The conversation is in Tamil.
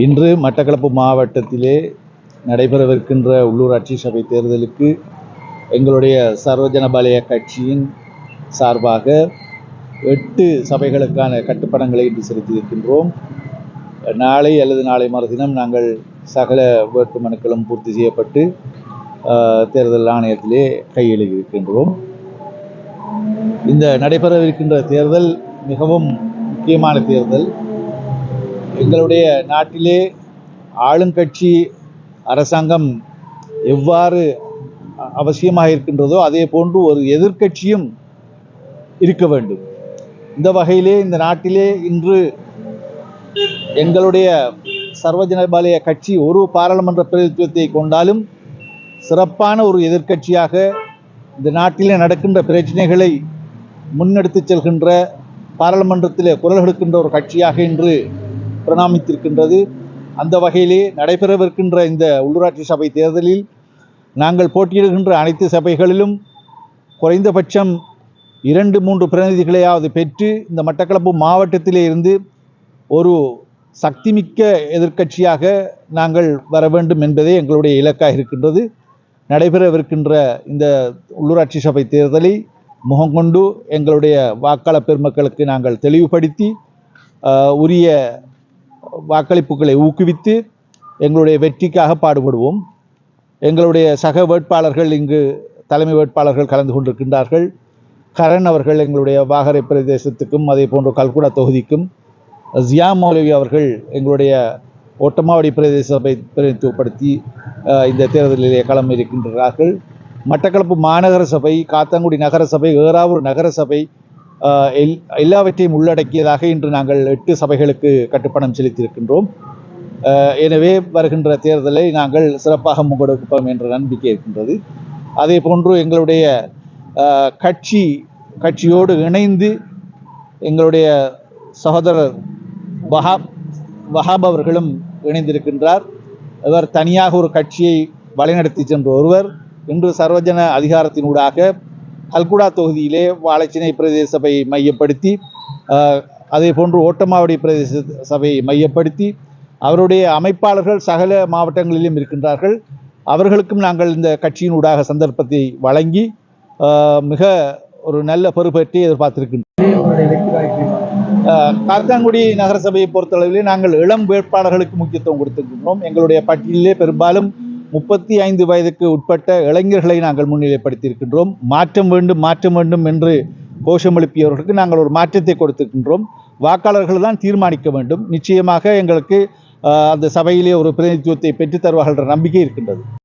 இன்று மட்டக்களப்பு மாவட்டத்திலே நடைபெறவிருக்கின்ற உள்ளூராட்சி சபை தேர்தலுக்கு எங்களுடைய சர்வஜன பலய கட்சியின் சார்பாக எட்டு சபைகளுக்கான கட்டுப்பணங்களை இன்று செலுத்தியிருக்கின்றோம். நாளை அல்லது நாளை மறுதினம் நாங்கள் சகல வேட்புமனுக்களும் பூர்த்தி செய்யப்பட்டு தேர்தல் ஆணையத்திலே கையெழுதியிருக்கின்றோம் இந்த நடைபெறவிருக்கின்ற தேர்தல் மிகவும் முக்கியமான தேர்தல். எங்களுடைய நாட்டிலே ஆளுங்கட்சி அரசாங்கம் எவ்வாறு அவசியமாக இருக்கின்றதோ அதே போன்று ஒரு எதிர்க்கட்சியும் இருக்க வேண்டும். இந்த வகையிலே இந்த நாட்டிலே இன்று எங்களுடைய சர்வஜனபாலய கட்சி ஒரு பாராளுமன்ற பிரதித்துவத்தை கொண்டாலும் சிறப்பான ஒரு எதிர்க்கட்சியாக இந்த நாட்டிலே நடக்கின்ற பிரச்சனைகளை முன்னெடுத்து செல்கின்ற பாராளுமன்றத்தில் குரல் கொடுக்கின்ற ஒரு கட்சியாக இன்று பிரணாமித்திருக்கின்றது. அந்த வகையிலே நடைபெறவிருக்கின்ற இந்த உள்ளூராட்சி சபை தேர்தலில் நாங்கள் போட்டியிடுகின்ற அனைத்து சபைகளிலும் குறைந்தபட்சம் இரண்டு மூன்று பிரதிநிதிகளையாவது பெற்று இந்த மட்டக்களப்பு மாவட்டத்திலே இருந்து ஒரு சக்திமிக்க எதிர்க்கட்சியாக நாங்கள் வர வேண்டும் என்பதே எங்களுடைய இலக்காக இருக்கின்றது. நடைபெறவிருக்கின்ற இந்த உள்ளூராட்சி சபை தேர்தலை முகங்கொண்டு எங்களுடைய வாக்காளர் பெருமக்களுக்கு நாங்கள் தெளிவுபடுத்தி உரிய வாக்களிப்புகளை ஊக்குவித்து எங்களுடைய வெற்றிக்காக பாடுபடுவோம். எங்களுடைய சக வேட்பாளர்கள் இங்கு தலைமை வேட்பாளர்கள் கலந்து கொண்டிருக்கின்றார்கள். கரண் அவர்கள் எங்களுடைய வாகரை பிரதேசத்துக்கும் அதே போன்ற கல்குடா தொகுதிக்கும் ஜியா மௌலவி அவர்கள் எங்களுடைய ஒட்டமாவடி பிரதேச சபை பிரதிநிதித்துவப்படுத்தி இந்த தேர்தலிலே களம் இருக்கின்றார்கள் மட்டக்களப்பு மாநகர சபை காத்தாங்குடி நகரசபை ஏறாவூர் நகரசபை எல்லாவற்றையும் உள்ளடக்கியதாக இன்று நாங்கள் எட்டு சபைகளுக்கு கட்டுப்பணம் செலுத்தியிருக்கின்றோம். எனவே வருகின்ற தேர்தலை நாங்கள் சிறப்பாக முன்னெடுப்போம் என்ற நம்பிக்கை இருக்கின்றது. அதே போன்று எங்களுடைய கட்சி கட்சியோடு இணைந்து எங்களுடைய சகோதரர் வஹாப் வஹாப் அவர்களும் இணைந்திருக்கின்றார். இவர் தனியாக ஒரு கட்சியை வழிநடத்தி சென்ற ஒருவர். இன்று சர்வஜன அதிகாரத்தினூடாக அல்குடா தொகுதியிலே வாழைச்சினை பிரதேச சபையை மையப்படுத்தி அதே போன்று ஓட்டமாவடி பிரதேச சபையை மையப்படுத்தி அவருடைய அமைப்பாளர்கள் சகல மாவட்டங்களிலும் இருக்கின்றார்கள். அவர்களுக்கும் நாங்கள் இந்த கட்சியின் ஊடாக சந்தர்ப்பத்தை வழங்கி மிக ஒரு நல்ல பொறுப்பேற்றி எதிர்பார்த்திருக்கின்றோம். காத்தாங்குடி நகரசபையை பொறுத்தளவிலே நாங்கள் இளம் வேட்பாளர்களுக்கு முக்கியத்துவம் கொடுத்திருக்கின்றோம். எங்களுடைய பட்டியலிலே பெரும்பாலும் முப்பத்தி ஐந்து வயதுக்கு உட்பட்ட இளைஞர்களை நாங்கள் முன்னிலைப்படுத்தியிருக்கின்றோம். மாற்றம் வேண்டும் மாற்றம் வேண்டும் என்று கோஷம் எழுப்பியவர்களுக்கு நாங்கள் ஒரு மாற்றத்தை கொடுத்திருக்கின்றோம். வாக்காளர்கள் தான் தீர்மானிக்க வேண்டும். நிச்சயமாக எங்களுக்கு அந்த சபையிலே ஒரு பிரதிநிதித்துவத்தை பெற்றுத்தருவார்கள் என்ற நம்பிக்கை இருக்கின்றது.